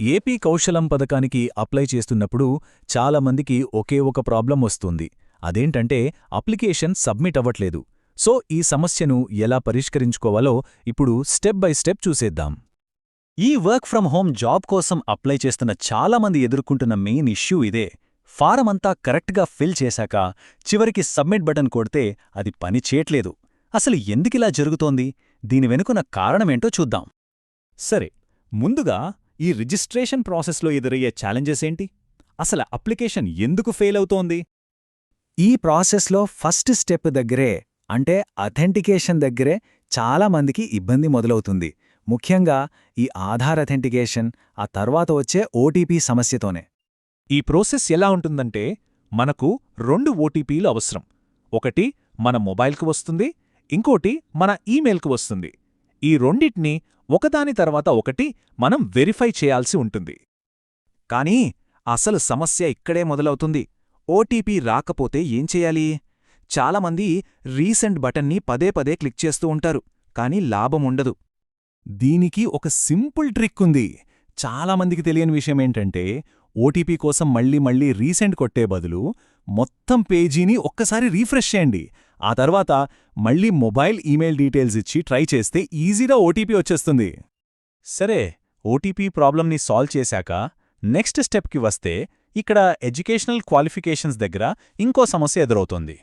AP కౌశలం పథకానికి apply చేస్తున్నప్పుడు చాలామందికి ఒకే ఒక ప్రాబ్లం వస్తుంది. అదేంటంటే అప్లికేషన్ సబ్మిట్ అవ్వట్లేదు. సో ఈ సమస్యను ఎలా పరిష్కరించుకోవాలో ఇప్పుడు స్టెప్ బై స్టెప్ చూసేద్దాం. ఈ వర్క్ ఫ్రం హోమ్ జాబ్ కోసం అప్లై చేస్తున్న చాలామంది ఎదుర్కొంటున్న మెయిన్ ఇష్యూ ఇదే. ఫారం అంతా కరెక్ట్గా ఫిల్ చేశాక చివరికి సబ్మిట్ బటన్ కొడితే అది పని చేయట్లేదు. అసలు ఎందుకిలా జరుగుతోంది? దీని వెనుకున్న కారణమేంటో చూద్దాం. సరే ముందుగా ఈ రిజిస్ట్రేషన్ ప్రాసెస్లో ఎదురయ్యే ఛాలెంజెస్ ఏంటి? అసలు అప్లికేషన్ ఎందుకు ఫెయిల్ అవుతోంది? ఈ ప్రాసెస్లో ఫస్ట్ స్టెప్ దగ్గరే అంటే అథెంటికేషన్ దగ్గరే చాలా మందికి ఇబ్బంది మొదలవుతుంది. ముఖ్యంగా ఈ ఆధార్ అథెంటికేషన్ ఆ తర్వాత వచ్చే ఓటీపీ సమస్యతోనే. ఈ ప్రాసెస్ ఎలా ఉంటుందంటే మనకు రెండు ఓటీపీలు అవసరం. ఒకటి మన మొబైల్కు వస్తుంది ఇంకోటి మన ఈమెయిల్కు వస్తుంది. ఈ రెండిటిని ఒకదాని తర్వాత ఒకటి మనం వెరిఫై చేయాల్సి ఉంటుంది. కానీ అసలు సమస్య ఇక్కడే మొదలవుతుంది. ఓటీపీ రాకపోతే ఏం చేయాలి? చాలామంది రీసెంట్ బటన్ని పదే పదే క్లిక్ చేస్తూ ఉంటారు కానీ లాభం ఉండదు. దీనికి ఒక సింపుల్ ట్రిక్ ఉంది. చాలామందికి తెలియని విషయమేంటంటే ఓటీపీ కోసం మళ్ళీ మళ్ళీ రీసెంట్ కొట్టే బదులు మొత్తం పేజీని ఒక్కసారి రీఫ్రెష్ చేయండి. ఆ తర్వాత మళ్ళీ మొబైల్ ఈమెయిల్ డీటెయిల్స్ ఇచ్చి ట్రై చేస్తే ఈజీగా ఓటీపీ వచ్చేస్తుంది. సరే ఓటీపీ ప్రాబ్లంని సాల్వ్ చేశాక నెక్స్ట్ స్టెప్కి వస్తే ఇక్కడ ఎడ్యుకేషనల్ క్వాలిఫికేషన్స్ దగ్గర ఇంకో సమస్య ఎదురవుతోంది.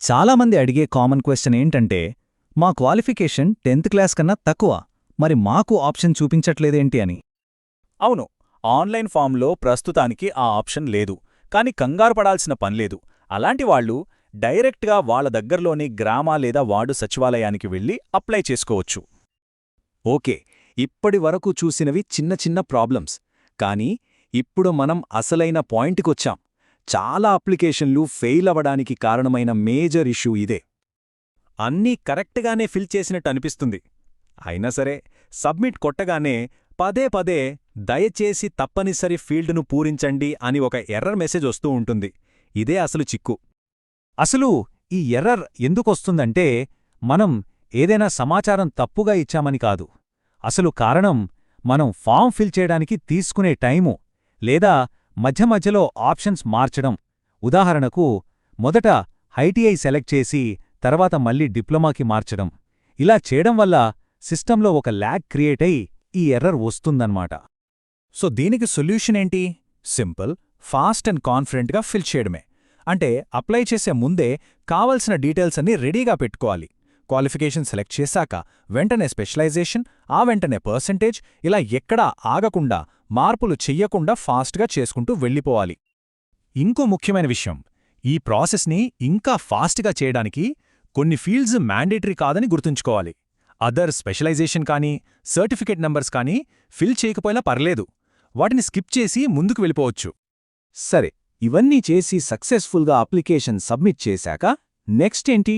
చాలామంది అడిగే కామన్ క్వశ్చన్ ఏంటంటే మా క్వాలిఫికేషన్ టెన్త్ క్లాస్ కన్నా తక్కువ మరి మాకు ఆప్షన్ చూపించట్లేదేంటి అని. అవును ఆన్లైన్ ఫామ్లో ప్రస్తుతానికి ఆ ఆప్షన్ లేదు కాని కంగారు పడాల్సిన పనిలేదు అలాంటి వాళ్ళు డైరెక్ట్గా వాళ్ళ దగ్గరలోని గ్రామ లేదా వార్డు సచివాలయానికి వెళ్ళి అప్లై చేసుకోవచ్చు. ఓకే ఇప్పటి వరకు చూసినవి చిన్న చిన్న ప్రాబ్లమ్స్. కానీ ఇప్పుడు మనం అసలైన పాయింట్కొచ్చాం. చాలా అప్లికేషన్లు ఫెయిల్ అవడానికి కారణమైన మేజర్ ఇష్యూ ఇదే. అన్నీ కరెక్ట్గానే ఫిల్ చేసినట్టు అనిపిస్తుంది. అయినా సరే సబ్మిట్ కొట్టగానే పదే పదే దయచేసి తప్పనిసరి ఫీల్డ్ను పూరించండి అని ఒక ఎర్రర్ మెసేజ్ వస్తూ ఉంటుంది. ఇదే అసలు చిక్కు. అసలు ఈ ఎర్రర్ ఎందుకొస్తుందంటే మనం ఏదైనా సమాచారం తప్పుగా ఇచ్చామని కాదు. అసలు కారణం మనం ఫామ్ ఫిల్ చేయడానికి తీసుకునే టైము లేదా మధ్య మధ్యలో ఆప్షన్స్ మార్చడం. ఉదాహరణకు మొదట ఐటీఐ సెలెక్ట్ చేసి తర్వాత మళ్ళీ డిప్లొమాకి మార్చడం. ఇలా చేయడం వల్ల సిస్టంలో ఒక ల్యాగ్ క్రియేట్ అయి ఈ ఎర్రర్ వస్తుందన్నమాట. సో దీనికి సొల్యూషన్ ఏంటి? సింపుల్ ఫాస్ట్ అండ్ కాన్ఫిడెంట్గా ఫిల్ చేయడమే. అంటే అప్లై చేసే ముందే కావలసిన డీటెయిల్స్ అన్ని రెడీగా పెట్టుకోవాలి. క్వాలిఫికేషన్ సెలెక్ట్ చేశాక వెంటనే స్పెషలైజేషన్ ఆ వెంటనే పర్సెంటేజ్ ఇలా ఎక్కడా ఆగకుండా మార్పులు చెయ్యకుండా ఫాస్ట్గా చేసుకుంటూ వెళ్ళిపోవాలి. ఇంకో ముఖ్యమైన విషయం ఈ ప్రాసెస్ని ఇంకా ఫాస్ట్గా చేయడానికి కొన్ని ఫీల్డ్స్ మ్యాండేటరీ కాదని గుర్తుంచుకోవాలి. అదర్ స్పెషలైజేషన్ కానీ సర్టిఫికేట్ నంబర్స్ కానీ ఫిల్ చేయకపోయినా పర్లేదు. వాటిని స్కిప్ చేసి ముందుకు వెళ్ళిపోవచ్చు. సరే ఇవన్నీ చేసి సక్సెస్ఫుల్గా అప్లికేషన్ సబ్మిట్ చేశాక నెక్స్ట్ ఏంటి?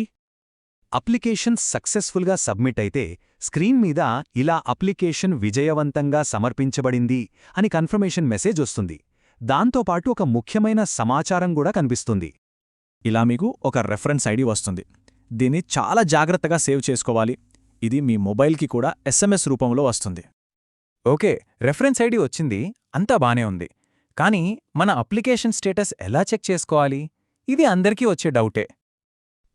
అప్లికేషన్ సక్సెస్ఫుల్గా సబ్మిట్ అయితే స్క్రీన్ మీద ఇలా అప్లికేషన్ విజయవంతంగా సమర్పించబడింది అని కన్ఫర్మేషన్ మెసేజ్ వస్తుంది. దాంతోపాటు ఒక ముఖ్యమైన సమాచారం కూడా కనిపిస్తుంది. ఇలా మీకు ఒక రెఫరెన్స్ ఐడి వస్తుంది. దీన్ని చాలా జాగ్రత్తగా సేవ్ చేసుకోవాలి. ఇది మీ మొబైల్కి కూడా ఎస్ఎంఎస్ రూపంలో వస్తుంది. ఓకే రెఫరెన్స్ ఐడి వచ్చింది. అంతా బానే ఉంది. కానీ మన అప్లికేషన్ స్టేటస్ ఎలా చెక్ చేసుకోవాలి? ఇది అందరికీ వచ్చే డౌటే.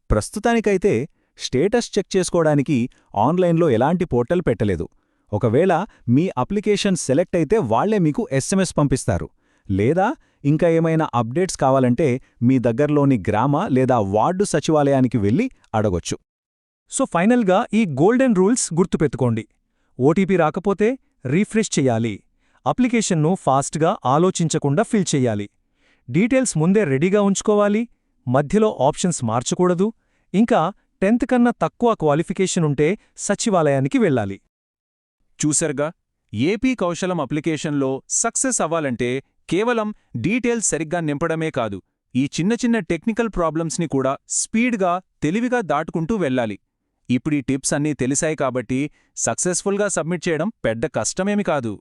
ప్రస్తుతానికైతే స్టేటస్ చెక్ చేసుకోవడానికి ఆన్లైన్లో ఎలాంటి పోర్టల్ పెట్టలేదు. ఒకవేళ మీ అప్లికేషన్ సెలెక్ట్ అయితే వాళ్ళే మీకు ఎస్ఎంఎస్ పంపిస్తారు. లేదా ఇంకా ఏమైనా అప్డేట్స్ కావాలంటే మీ దగ్గర్లోని గ్రామ లేదా వార్డు సచివాలయానికి వెళ్ళి అడగొచ్చు. సో ఫైనల్గా ఈ గోల్డెన్ రూల్స్ గుర్తుపెట్టుకోండి. ఓటీపీ రాకపోతే రీఫ్రెష్ చెయ్యాలి అప్లికేషన్ను ఫాస్ట్గా ఆలోచించకుండా ఫిల్ చెయ్యాలి డీటెయిల్స్ ముందే రెడీగా ఉంచుకోవాలి. మధ్యలో ఆప్షన్స్ మార్చకూడదు. ఇంకా టెన్త్ కన్నా తక్కువ క్వాలిఫికేషన్ ఉంటే సచివాలయానికి వెళ్ళాలి. చూసరుగా ఏపీ కౌశలం అప్లికేషన్లో సక్సెస్ అవ్వాలంటే కేవలం డీటెయిల్స్ సరిగ్గా నింపడమే కాదు ఈ చిన్న చిన్న టెక్నికల్ ప్రాబ్లమ్స్ని కూడా స్పీడ్గా తెలివిగా దాటుకుంటూ వెళ్ళాలి. ఇప్పుడు ఈ టిప్స్ అన్నీ తెలిసాయి కాబట్టి సక్సెస్ఫుల్గా సబ్మిట్ చేయడం పెద్ద కష్టమేమి కాదు.